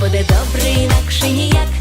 Буде добре, інакше ніяк.